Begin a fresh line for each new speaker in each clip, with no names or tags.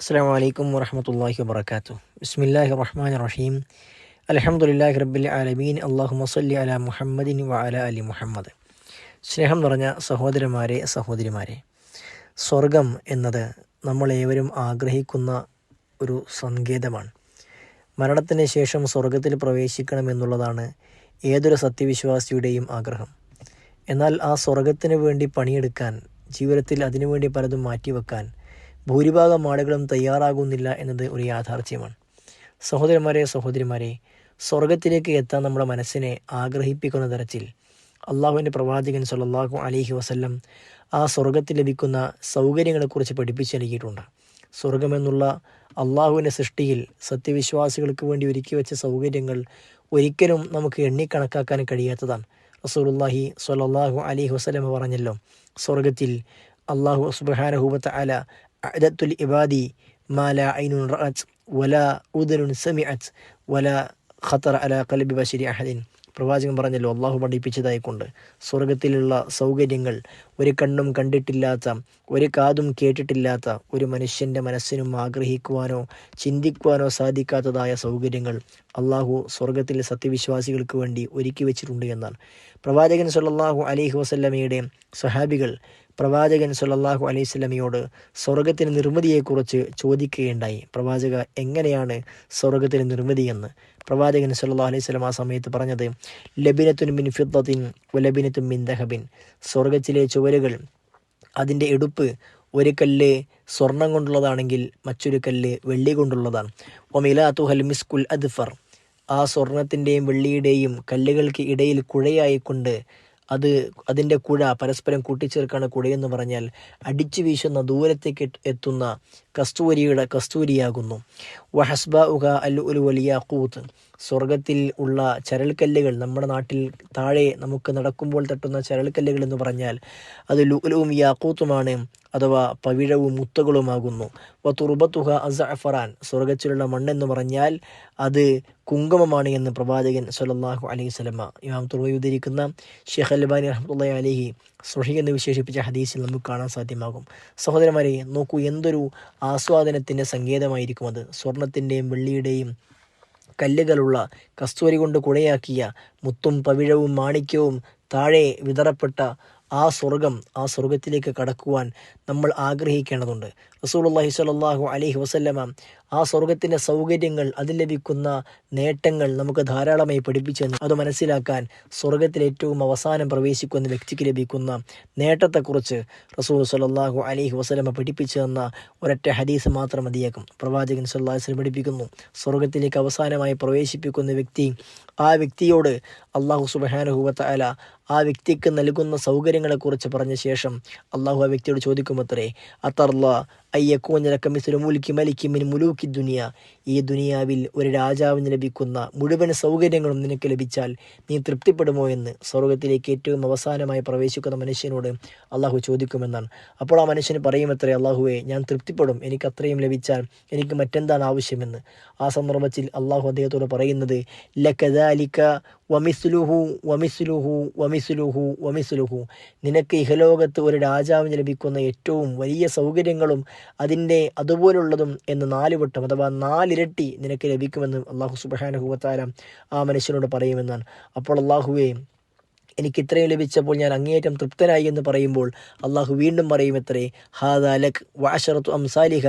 അസ്സാം വലൈക്കും വറഹമത്തല്ലാഹി വാബർക്കാത്തു ബിസ്മില്ലാഹി റഹ്മാൻ റഹീം അലഹമുല്ലാഹി റബ്ബിൽ ആലമീൻ. അള്ളാഹു മസല്ലി അല മുഹമ്മദിൻ വ അല അലി മുഹമ്മദ്. സ്നേഹം നിറഞ്ഞ സഹോദരന്മാരെ സഹോദരിമാരെ സ്വർഗം എന്നത് നമ്മളേവരും ആഗ്രഹിക്കുന്ന ഒരു സങ്കേതമാണ്. മരണത്തിന് ശേഷം സ്വർഗത്തിൽ പ്രവേശിക്കണമെന്നുള്ളതാണ് ഏതൊരു സത്യവിശ്വാസിയുടെയും ആഗ്രഹം. എന്നാൽ ആ സ്വർഗത്തിന് വേണ്ടി പണിയെടുക്കാൻ ജീവിതത്തിൽ അതിനുവേണ്ടി പലതും മാറ്റിവെക്കാൻ ഭൂരിഭാഗം ആളുകളും തയ്യാറാകുന്നില്ല എന്നത് ഒരു യാഥാർത്ഥ്യമാണ്. സഹോദരന്മാരെ സഹോദരിമാരെ സ്വർഗത്തിലേക്ക് എത്താൻ നമ്മുടെ മനസ്സിനെ ആഗ്രഹിപ്പിക്കുന്ന തരത്തിൽ അള്ളാഹുവിന്റെ പ്രവാചകൻ സല്ലല്ലാഹു അലിഹി വസല്ലം ആ സ്വർഗത്തിൽ ലഭിക്കുന്ന സൗകര്യങ്ങളെക്കുറിച്ച് പഠിപ്പിച്ചു നൽകിയിട്ടുണ്ട്. സ്വർഗമെന്നുള്ള അള്ളാഹുവിന്റെ സൃഷ്ടിയിൽ സത്യവിശ്വാസികൾക്ക് വേണ്ടി ഒരുക്കി വെച്ച സൗകര്യങ്ങൾ ഒരിക്കലും നമുക്ക് എണ്ണിക്കണക്കാക്കാൻ കഴിയാത്തതാണ്. റസൂലുള്ളാഹി സ്വല്ലല്ലാഹു അലി വസല്ലം പറഞ്ഞല്ലോ സ്വർഗത്തിൽ അള്ളാഹു സുബ്ഹാനഹു അല അഅദത്തുൽ ഇബാദി മാല ഐനുൻ റഅത്ത് വലാ ഉദനുൻ സമിഅത്ത് വലാ ഖത്തർ അല ഖൽബി ബശരി അഹദിൻ പ്രവാചകൻ പറഞ്ഞല്ലോ അള്ളാഹു പഠിപ്പിച്ചതായിക്കൊണ്ട്. സ്വർഗത്തിലുള്ള സൗകര്യങ്ങൾ ഒരു കണ്ണും കണ്ടിട്ടില്ലാത്ത ഒരു കാതും കേട്ടിട്ടില്ലാത്ത ഒരു മനുഷ്യന്റെ മനസ്സിനും ആഗ്രഹിക്കുവാനോ ചിന്തിക്കുവാനോ സാധിക്കാത്തതായ സൗകര്യങ്ങൾ അള്ളാഹു സ്വർഗത്തിൽ സത്യവിശ്വാസികൾക്ക് വേണ്ടി ഒരുക്കി വെച്ചിട്ടുണ്ട് എന്നാണ്. പ്രവാചകൻ സല്ലാഹു അലഹി വസല്ലമയുടെ സ്വഹാബികൾ പ്രവാചകൻ സുല്ലാഹു അലൈഹി സ്വലമിയോട് സ്വർഗത്തിന് നിർമ്മിതിയെക്കുറിച്ച് ചോദിക്കുകയുണ്ടായി. പ്രവാചക എങ്ങനെയാണ് സ്വർഗത്തിന് നിർമ്മിതിയെന്ന്? പ്രവാചകൻ സല്ലല്ലാഹു അലൈഹി സ്വലം ആ സമയത്ത് പറഞ്ഞത് ലബിനത്തുൻ മിൻ ഫിദ്ദത്തിൻ ലബിനത്തുൻ മിൻ ദഹബിൻ. സ്വർഗത്തിലെ ചുവരുകൾ അതിന്റെ എടുപ്പ് ഒരു കല്ല് സ്വർണം കൊണ്ടുള്ളതാണെങ്കിൽ മറ്റൊരു കല്ല് വെള്ളി കൊണ്ടുള്ളതാണ്. ഒമിലാത്തുഹൽ മിസ്കുൽ അദ്ഫർ. ആ സ്വർണത്തിന്റെയും വെള്ളിയുടെയും കല്ലുകൾക്ക് ഇടയിൽ കുഴയായിക്കൊണ്ട് അത് അതിന്റെ കുഴ പരസ്പരം കൂട്ടിച്ചേർക്കാണ് കുഴയെന്ന് പറഞ്ഞാൽ അടിച്ചു വീശുന്ന ദൂരത്തേക്ക് എത്തുന്ന കസ്തൂരിയുടെ കസ്തൂരിയാകുന്നു. വഹസ്ബ ഉഹ അൽ വലിയ കൂത്ത് സ്വർഗത്തിൽ ഉള്ള ചരൽക്കല്ലുകൾ നമ്മുടെ നാട്ടിൽ താഴെ നമുക്ക് നടക്കുമ്പോൾ തട്ടുന്ന ചരൽക്കല്ലുകൾ എന്ന് പറഞ്ഞാൽ അത് ലുലവും യാക്കൂത്തുമാണ് അഥവാ പവിഴവും മുത്തുകളുമാകുന്നു. വ തുർബത്തുഹ അസഫറാൻ സ്വർഗത്തിലുള്ള മണ്ണെന്ന് പറഞ്ഞാൽ അത് കുങ്കുമമാണ് എന്ന് പ്രവാചകൻ സല്ലല്ലാഹു അലൈഹി സ്വലമ ഇമാം തുറവി ഉദ്ധരിക്കുന്ന റഹ്മുല്ലാ അൽബാനി അലഹി സുഹി എന്ന് വിശേഷിപ്പിച്ച ഹദീസിൽ നമുക്ക് കാണാൻ സാധ്യമാകും. സഹോദരന്മാരെ നോക്കൂ എന്തൊരു ആസ്വാദനത്തിന്റെ സങ്കേതമായിരിക്കും അത്. സ്വർണത്തിന്റെയും വെള്ളിയുടെയും കല്ലുകളുള്ള കസ്തൂരി കൊണ്ട് കുടയാക്കിയ മുത്തും പവിഴവും മാണിക്യവും താഴെ വിതറപ്പെട്ട ആ സ്വർഗം ആ സ്വർഗത്തിലേക്ക് കടക്കുവാൻ നമ്മൾ ആഗ്രഹിക്കേണ്ടതുണ്ട്. റസൂലുള്ളാഹി സ്വല്ലല്ലാഹു അലൈഹി വസല്ലമ ആ സ്വർഗത്തിന്റെ സൗകര്യങ്ങൾ അതിൽ ലഭിക്കുന്ന നേട്ടങ്ങൾ നമുക്ക് ധാരാളമായി പഠിപ്പിച്ചെന്ന് അത് മനസ്സിലാക്കാൻ സ്വർഗത്തിൽ ഏറ്റവും അവസാനം പ്രവേശിക്കുന്ന വ്യക്തിക്ക് ലഭിക്കുന്ന നേട്ടത്തെക്കുറിച്ച് റസൂൽ അലൈഹി വസ്ലമ പഠിപ്പിച്ചു തന്ന ഒരൊറ്റ ഹദീസ് മാത്രം മതിയാക്കും പ്രവാചകൻ അലൈഹി വസല്ലം പഠിപ്പിക്കുന്നു സ്വർഗത്തിലേക്ക് അവസാനമായി പ്രവേശിപ്പിക്കുന്ന വ്യക്തി ആ വ്യക്തിയോട് അള്ളാഹു സുബ്ഹാനഹു അല ആ വ്യക്തിക്ക് നൽകുന്ന സൗകര്യങ്ങളെക്കുറിച്ച് പറഞ്ഞ ശേഷം അള്ളാഹു ആ വ്യക്തിയോട് ചോദിക്കുമത്രേ അത്തർല أن يكون لك مثل ملك ملك من ملوك الدنيا. ഈ ദുനിയാവിൽ ഒരു രാജാവിന് ലഭിക്കുന്ന മുഴുവൻ സൗകര്യങ്ങളും നിനക്ക് ലഭിച്ചാൽ നീ തൃപ്തിപ്പെടുമോ എന്ന് സ്വർഗത്തിലേക്ക് ഏറ്റവും അവസാനമായി പ്രവേശിക്കുന്ന മനുഷ്യനോട് അള്ളാഹു ചോദിക്കുമെന്നാണ്. അപ്പോൾ ആ മനുഷ്യന് പറയുമത്രേ അള്ളാഹുവെ ഞാൻ തൃപ്തിപ്പെടും. എനിക്ക് അത്രയും ലഭിച്ചാൽ എനിക്ക് മറ്റെന്താണ് ആവശ്യമെന്ന്? ആ സന്ദർഭത്തിൽ അള്ളാഹു അദ്ദേഹത്തോട് പറയുന്നത് ലക്കദാലിക്ക വമിസ്ലുഹു വമിസ്ലുഹു വമിസ്ലുഹു വമിസ്ലുഹു. നിനക്ക് ഇഹലോകത്ത് ഒരു രാജാവിന് ലഭിക്കുന്ന ഏറ്റവും വലിയ സൗകര്യങ്ങളും അതിന്റെ അതുപോലുള്ളതും എന്ന് നാലുവട്ടം അഥവാ അഥവാ നാലിരട്ടി നിനക്ക് ലഭിക്കുമെന്ന് അള്ളാഹു സുബഹാനുഹുവത്താല ആ മനുഷ്യനോട് പറയുമെന്നാണ്. അപ്പോൾ അള്ളാഹുവേ എനിക്ക് ഇത്രയും ലഭിച്ചപ്പോൾ ഞാൻ അങ്ങേയറ്റം തൃപ്തനായി എന്ന് പറയുമ്പോൾ അള്ളാഹു വീണ്ടും പറയും എത്രേ ഹാദാലക് വാഷറത്തു അംസാലിഹ.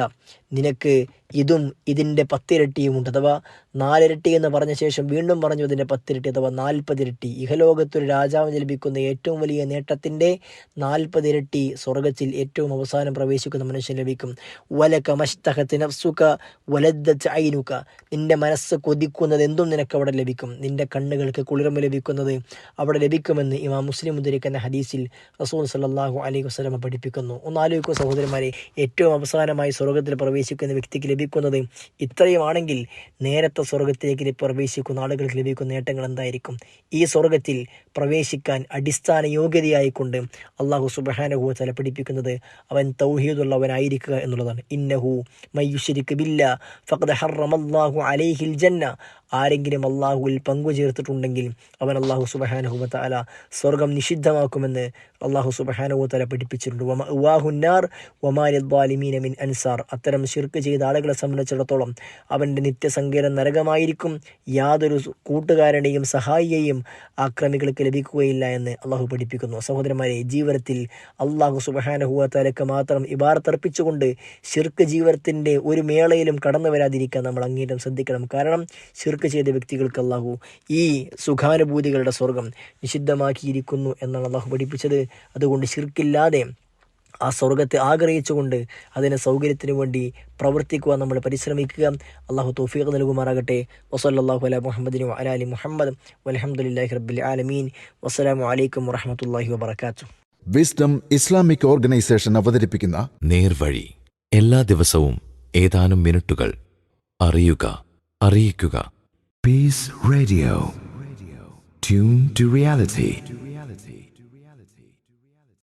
നിനക്ക് ഇതും ഇതിന്റെ പത്തിരട്ടിയുമുണ്ട്. അഥവാ നാലിരട്ടി എന്ന് പറഞ്ഞ ശേഷം വീണ്ടും പറഞ്ഞു ഇതിന്റെ പത്തിരട്ടി അഥവാ നാൽപ്പതിരട്ടി. ഇഹലോകത്തൊരു രാജാവിന് ലഭിക്കുന്ന ഏറ്റവും വലിയ നേട്ടത്തിന്റെ നാൽപ്പതിരട്ടി സ്വർഗത്തിൽ ഏറ്റവും അവസാനം പ്രവേശിക്കുന്ന മനുഷ്യൻ ലഭിക്കും. വലക മഷ്തഹത്ത് നഫ്സുക വലദ്ദത്ത് ഐനുക. നിന്റെ മനസ്സ് കൊതിക്കുന്നത് എന്തും നിനക്ക് അവിടെ ലഭിക്കും. നിന്റെ കണ്ണുകൾക്ക് കുളിർമ ലഭിക്കുന്നത് അവിടെ ലഭിക്കുമെന്ന് ഇമാം മുസ്ലിം ഉദ്ധരിക്കുന്ന ഹദീസിൽ റസൂൽ സല്ലാഹു അലൈഹി വസ്ലമ പഠിപ്പിക്കുന്നു. ഒന്നാലോചിക്കുക സഹോദരന്മാരെ ഏറ്റവും അവസാനമായി സ്വർഗത്തിൽ പ്രവേശിക്കുന്ന വ്യക്തിക്ക് ലഭിക്കുന്നത് ഇത്രയുമാണെങ്കിൽ നേരത്തെ സ്വർഗത്തിലേക്ക് പ്രവേശിക്കുന്ന ആളുകൾക്ക് ലഭിക്കുന്ന നേട്ടങ്ങൾ എന്തായിരിക്കും? ഈ സ്വർഗത്തിൽ പ്രവേശിക്കാൻ അടിസ്ഥാന യോഗ്യതയായിക്കൊണ്ട് അള്ളാഹു സുബഹാനഹു തല പഠിപ്പിക്കുന്നത് അവൻ തൗഹീദുള്ളവനായിരിക്കുക എന്നുള്ളതാണ്. ഇന്നഹു മയ്യുഷരിക്ക് ബില്ല ഫഖദ് അലൈഹിൽ ജന്ന. ആരെങ്കിലും അള്ളാഹുവിൽ പങ്കു ചേർത്തിട്ടുണ്ടെങ്കിൽ അവൻ അള്ളാഹു സുബഹാനഹു തല സ്വർഗം നിഷിദ്ധമാക്കുമെന്ന് അള്ളാഹു സുബഹാനഹു തല പഠിപ്പിച്ചിട്ടുണ്ട്. വമാ ഉവാഹുന്നാർ അൻസാർ. അത്തരം ശിർക്ക് ചെയ്ത ആളുകളെ സംബന്ധിച്ചിടത്തോളം അവന്റെ നിത്യസങ്കേതം നരകമായിരിക്കും. യാതൊരു കൂട്ടുകാരനെയും സഹായിയെയും ആക്രമികൾക്ക് ലഭിക്കുകയില്ല എന്ന് അള്ളാഹു പഠിപ്പിക്കുന്നു. സഹോദരന്മാരെ ജീവിതത്തിൽ അള്ളാഹു സുബഹാനുഹുവത്തലക്ക് മാത്രം ഇബാർത്തർപ്പിച്ചുകൊണ്ട് ഷിർക്ക് ജീവിതത്തിന്റെ ഒരു മേളയിലും കടന്നു വരാതിരിക്കാൻ നമ്മൾ അങ്ങേറ്റം ശ്രദ്ധിക്കണം. കാരണം ഷിർക്ക് ചെയ്ത വ്യക്തികൾക്ക് അള്ളാഹു ഈ സുഖാനുഭൂതികളുടെ സ്വർഗം നിഷിദ്ധമാക്കിയിരിക്കുന്നു എന്നാണ് അള്ളാഹു പഠിപ്പിച്ചത്. അതുകൊണ്ട് ഷിർക്കില്ലാതെ ആ സ്വർഗത്തെ ആഗ്രഹിച്ചുകൊണ്ട് അതിനെ സൗകര്യത്തിന് വേണ്ടി പ്രവർത്തിക്കുവാൻ നമ്മൾ പരിശ്രമിക്കുക. അള്ളാഹു തൗഫീഖ് നൽകുമാറാകട്ടെ. വസല്ലാഹു അല മുഹമ്മദിന് അലാലി മുഹമ്മദ്. വലഹമുല്ലാഹി റബ്ബിൽ ആലമീൻ. വസ്സലാമു അലൈക്കും വറഹമത്തല്ലാഹി വബർക്കാത്തു
വിസ്ഡം ഇസ്ലാമിക് ഓർഗനൈസേഷൻ അവതരിപ്പിക്കുന്ന
നേർവഴി. എല്ലാ ദിവസവും ഏതാനും മിനിറ്റുകൾ. അറിയുക അറിയിക്കുക.
Peace radio tune to reality.